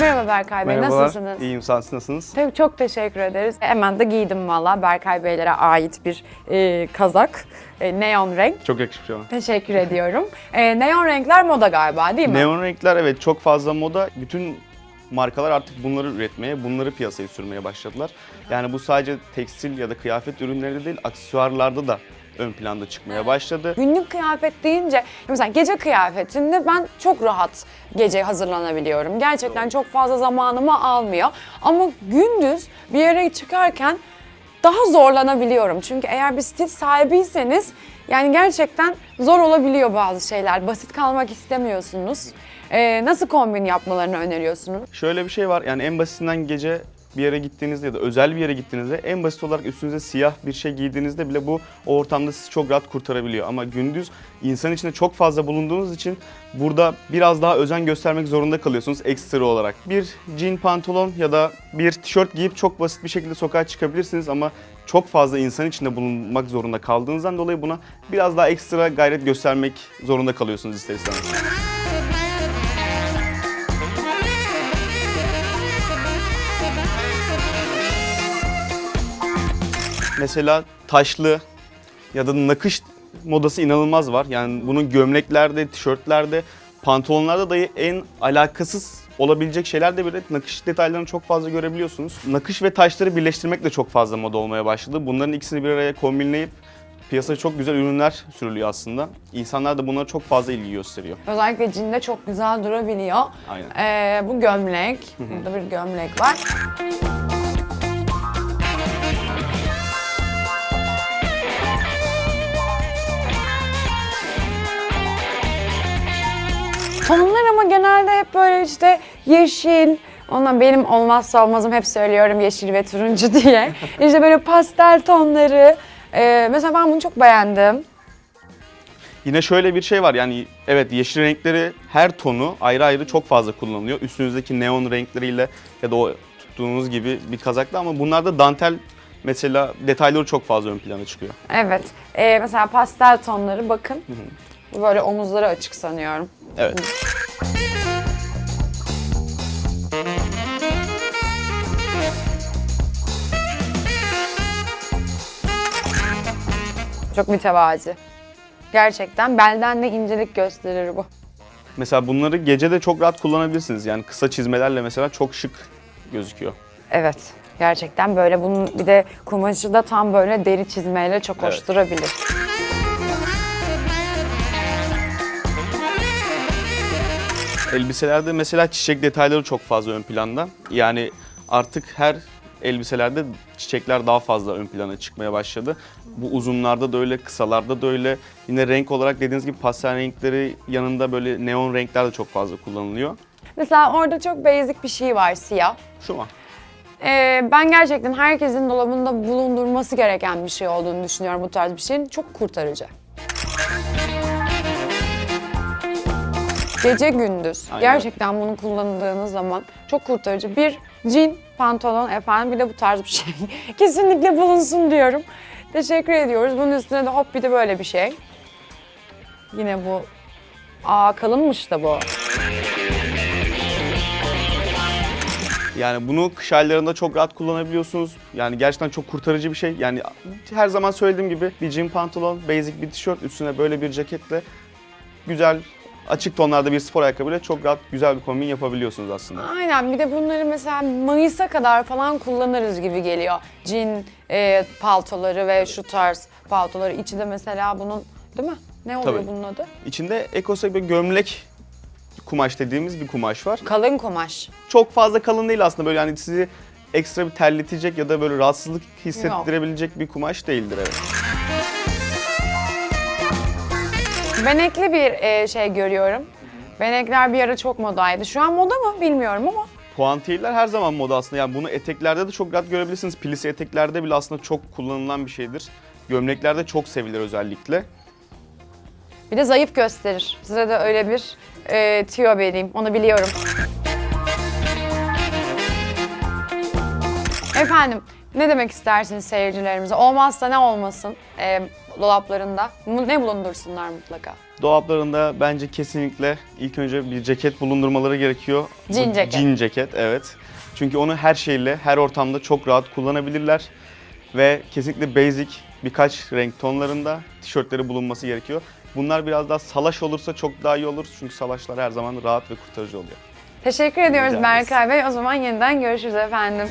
Merhaba Berkay Bey, Merhabalar. nasılsınız? İyiyim, sen nasılsınız? Tabii çok teşekkür ederiz. Hemen de giydim valla Berkay Beylere ait bir e, kazak. E, neon renk. Çok yakışmış ama. Teşekkür ediyorum. E, neon renkler moda galiba değil mi? Neon renkler evet çok fazla moda. Bütün markalar artık bunları üretmeye, bunları piyasaya sürmeye başladılar. Yani bu sadece tekstil ya da kıyafet ürünleri değil, aksesuarlarda da ön planda çıkmaya başladı. Günlük kıyafet deyince mesela gece kıyafetinde ben çok rahat gece hazırlanabiliyorum. Gerçekten çok fazla zamanımı almıyor. Ama gündüz bir yere çıkarken daha zorlanabiliyorum. Çünkü eğer bir stil sahibiyseniz yani gerçekten zor olabiliyor bazı şeyler. Basit kalmak istemiyorsunuz. Ee, nasıl kombin yapmalarını öneriyorsunuz? Şöyle bir şey var yani en basitinden gece bir yere gittiğinizde ya da özel bir yere gittiğinizde en basit olarak üstünüze siyah bir şey giydiğinizde bile bu o ortamda sizi çok rahat kurtarabiliyor. Ama gündüz insan içinde çok fazla bulunduğunuz için burada biraz daha özen göstermek zorunda kalıyorsunuz ekstra olarak. Bir jean pantolon ya da bir tişört giyip çok basit bir şekilde sokağa çıkabilirsiniz ama çok fazla insan içinde bulunmak zorunda kaldığınızdan dolayı buna biraz daha ekstra gayret göstermek zorunda kalıyorsunuz ister istemez. Mesela taşlı ya da nakış modası inanılmaz var. Yani bunun gömleklerde, tişörtlerde, pantolonlarda dahi en alakasız olabilecek şeylerde bile nakış detaylarını çok fazla görebiliyorsunuz. Nakış ve taşları birleştirmek de çok fazla moda olmaya başladı. Bunların ikisini bir araya kombinleyip piyasaya çok güzel ürünler sürülüyor aslında. İnsanlar da bunlara çok fazla ilgi gösteriyor. Özellikle cinde çok güzel durabiliyor. Aynen. Ee, bu gömlek, burada bir gömlek var. Tonlar ama genelde hep böyle işte yeşil, ondan benim olmazsa olmazım hep söylüyorum yeşil ve turuncu diye. İşte böyle pastel tonları. Ee, mesela ben bunu çok beğendim. Yine şöyle bir şey var yani evet yeşil renkleri her tonu ayrı ayrı çok fazla kullanılıyor. Üstünüzdeki neon renkleriyle ya da o tuttuğunuz gibi bir kazakla ama bunlarda dantel mesela detayları çok fazla ön plana çıkıyor. Evet. Ee, mesela pastel tonları bakın. Bu Böyle omuzları açık sanıyorum. Evet. Çok mütevazi. Gerçekten belden de incelik gösterir bu. Mesela bunları gece de çok rahat kullanabilirsiniz. Yani kısa çizmelerle mesela çok şık gözüküyor. Evet. Gerçekten böyle bunun bir de kumaşı da tam böyle deri çizmeyle çok hoş Evet. durabilir. Elbiselerde mesela çiçek detayları çok fazla ön planda. Yani artık her elbiselerde çiçekler daha fazla ön plana çıkmaya başladı. Bu uzunlarda da öyle, kısalarda da öyle. Yine renk olarak dediğiniz gibi pastel renkleri yanında böyle neon renkler de çok fazla kullanılıyor. Mesela orada çok basic bir şey var siyah. Şu mu? Ee, ben gerçekten herkesin dolabında bulundurması gereken bir şey olduğunu düşünüyorum bu tarz bir şeyin. Çok kurtarıcı. Gece gündüz Aynen. gerçekten bunu kullandığınız zaman çok kurtarıcı. Bir jean pantolon efendim bir de bu tarz bir şey. Kesinlikle bulunsun diyorum. Teşekkür ediyoruz. Bunun üstüne de hop bir de böyle bir şey. Yine bu Aa kalınmış da bu. Yani bunu kış aylarında çok rahat kullanabiliyorsunuz. Yani gerçekten çok kurtarıcı bir şey. Yani her zaman söylediğim gibi bir jean pantolon, basic bir tişört, üstüne böyle bir ceketle güzel açık tonlarda bir spor ayakkabıyla çok rahat güzel bir kombin yapabiliyorsunuz aslında. Aynen bir de bunları mesela Mayıs'a kadar falan kullanırız gibi geliyor. Jean e, paltoları ve şu tarz paltoları. İçi de mesela bunun değil mi? Ne oluyor Tabii. bunun adı? İçinde ekosa bir gömlek kumaş dediğimiz bir kumaş var. Kalın kumaş. Çok fazla kalın değil aslında böyle hani sizi ekstra bir terletecek ya da böyle rahatsızlık hissettirebilecek bir kumaş değildir evet. Benekli bir e, şey görüyorum. Benekler bir ara çok modaydı. Şu an moda mı bilmiyorum ama. Puantiyeler her zaman moda aslında. Yani bunu eteklerde de çok rahat görebilirsiniz. Plisi eteklerde bile aslında çok kullanılan bir şeydir. Gömleklerde çok sevilir özellikle. Bir de zayıf gösterir. Size de öyle bir e, tüyo vereyim. Onu biliyorum. Efendim ne demek istersiniz seyircilerimize? Olmazsa ne olmasın e, dolaplarında? Ne bulundursunlar mutlaka? Dolaplarında bence kesinlikle ilk önce bir ceket bulundurmaları gerekiyor. Bu ceket. Jean ceket, evet. Çünkü onu her şeyle, her ortamda çok rahat kullanabilirler. Ve kesinlikle basic birkaç renk tonlarında tişörtleri bulunması gerekiyor. Bunlar biraz daha salaş olursa çok daha iyi olur. Çünkü salaşlar her zaman rahat ve kurtarıcı oluyor. Teşekkür ediyoruz. Berkay Bey. O zaman yeniden görüşürüz efendim.